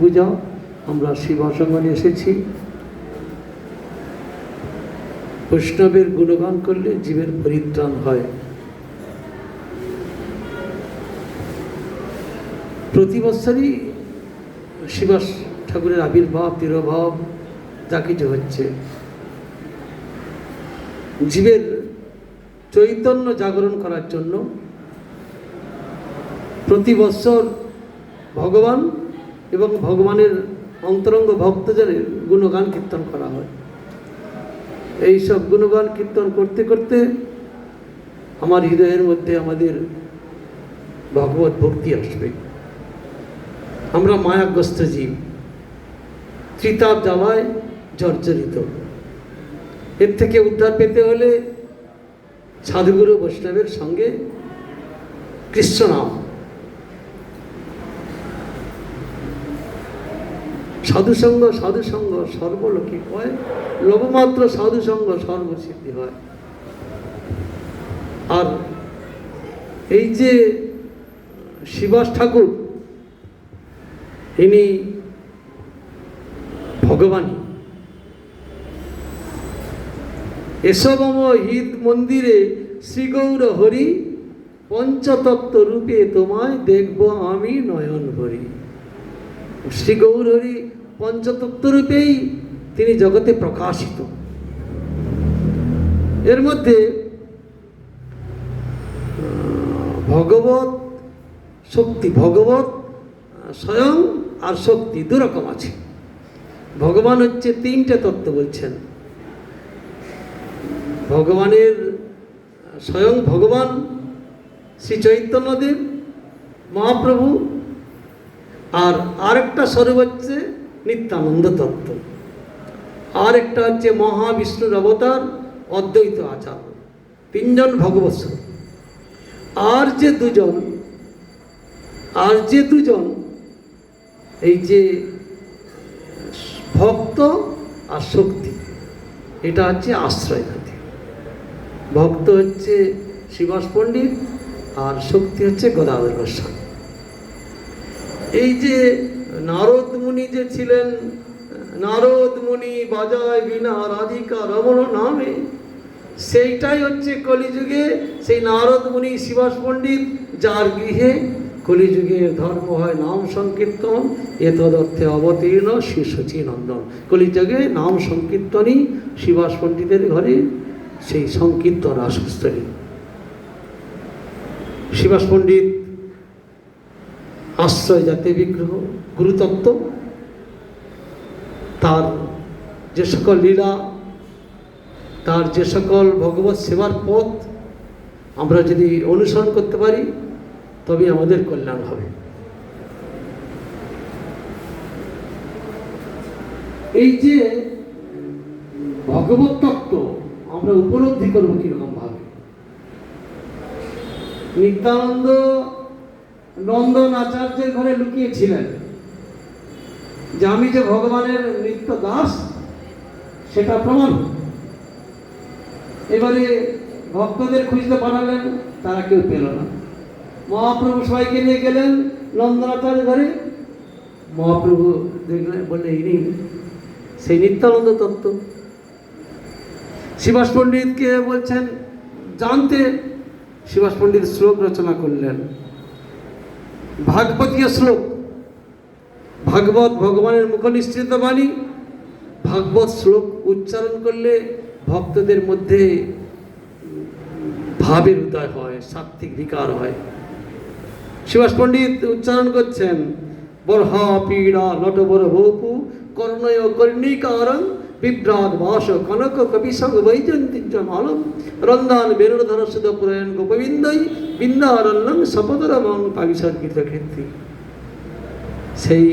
পূজা, আমরা শিব শিবাসঙ্গনে এসেছি। বৈষ্ণবের গুণগান করলে জীবের পরিত্রাণ হয়। প্রতি বছরই শিবাস ঠাকুরের আবির্ভাব, তিরোভাব যা কিছু হচ্ছে। জীবের চৈতন্য জাগরণ করার জন্য প্রতি বছর ভগবান এবং ভগবানের অন্তরঙ্গ ভক্তজনের গুণগান কীর্তন করা হয়। এই সব গুণগান কীর্তন করতে করতে আমার হৃদয়ের মধ্যে আমাদের ভগবত ভক্তি আসবে। আমরা মায়াগ্রস্ত জীব। ত্রিতাপ জ্বালায় জর্জরিত। এর থেকে উদ্ধার পেতে হলে সাধুগুরু বৈষ্ণবের সঙ্গে কৃষ্ণ নাম সাধুসঙ্গ সাধুসঙ্গ সর্বলোকে হয়। লবমাত্র সাধুসঙ্গ সর্বসিদ্ধি হয়। আর এই যে শিবাস ঠাকুর, ইনি ভগবানই। এসবম হিত মন্দিরে শ্রীগৌর হরি পঞ্চতত্ত্ব রূপে তোমায় দেখব আমি নয়ন ভরি শ্রী গৌর হরি পঞ্চতত্ত্ব রূপেই তিনি জগতে প্রকাশিত। এর মধ্যে ভগবত শক্তি ভগবত স্বয়ং আর শক্তি দুরকম আছে। ভগবান হচ্ছে তিনটে তত্ত্ব বলছেন। ভগবানের স্বয়ং ভগবান শ্রী চৈতন্যদেব মহাপ্রভু, আর আরেকটা স্বরূপ হচ্ছে নিত্যানন্দ তত্ত্ব আর একটা হচ্ছে মহাবিষ্ণুর অবতার, অদ্বৈত আচার। তিনজন ভগবৎ আর যে দুজন, আর যে দুজন, এই যে ভক্ত আর শক্তি, এটা হচ্ছে আশ্রয় খাতি ভক্ত হচ্ছে শিবাস পণ্ডিত, আর শক্তি হচ্ছে গদাধর গোস্বামী। এই যে নারদ মুনি যে ছিলেন, নারদ মুনি বাজায় বিনা রাধিকা রমণ নামে। সেইটাই হচ্ছে কলিযুগে, সেই নারদ মুনি শিবাস পণ্ডিত, যার গৃহে কলিযুগে ধর্ম হয় নাম সংকীর্তন, এ তদর্থে অবতীর্ণ শ্রী সচিনন্দন কলিযুগে নাম সংকীর্তনই শিবাস পণ্ডিতের ঘরে সেই সংকীর্তন আসস্থলী। শিবাস পণ্ডিত, আশ্রয় জাতীয় বিগ্রহ, গুরুতত্ত্ব তার যে সকল লীলা, তার যে সকল ভগবত সেবার পথ আমরা যদি অনুসরণ করতে পারি, তবে আমাদের কল্যাণ হবে। এই যে ভগবত তত্ত্ব আমরা উপলব্ধি করব কীরকম ভাবে? নিত্যানন্দ নন্দন আচার্যের ঘরে লুকিয়েছিলেন। যে আমি যে ভগবানের নিত্য দাস, সেটা প্রমাণ। এবারে ভক্তদের খুঁজতে পাঠালেন, তারা কেউ পেল না। মহাপ্রভু সবাইকে নিয়ে গেলেন নন্দনাচার্য ঘরে। মহাপ্রভু দেখলেন বললে ইনি সেই নিত্যানন্দ তত্ত্ব। শিবাস পণ্ডিতকে বলছেন, জানতে। শিবাস পণ্ডিত শ্লোক রচনা করলেন। ভাগবতীয় শ্লোক। ভাগবত ভগবানের মুখনিসৃত বাণী, ভাগবত শ্লোক উচ্চারণ করলে ভক্তদের মধ্যে ভাবের উদয় হয় সাত্বিক বিকার হয়। শিবাস পণ্ডিত উচ্চারণ করছেন, বরহা পীড়া নটবর ভৌপু, কর্ণয় কর্ণিকারং বিভ্রাট বাস কনক কবি সঙ্গ বৈজন্তিক মালম রন্দান বেনুধর সুদ পুরায়ণ গোপবিন্দই, বৃন্দারণ্যং সপদরমং পাবিসর্গিত ক্ষেত্রে সেই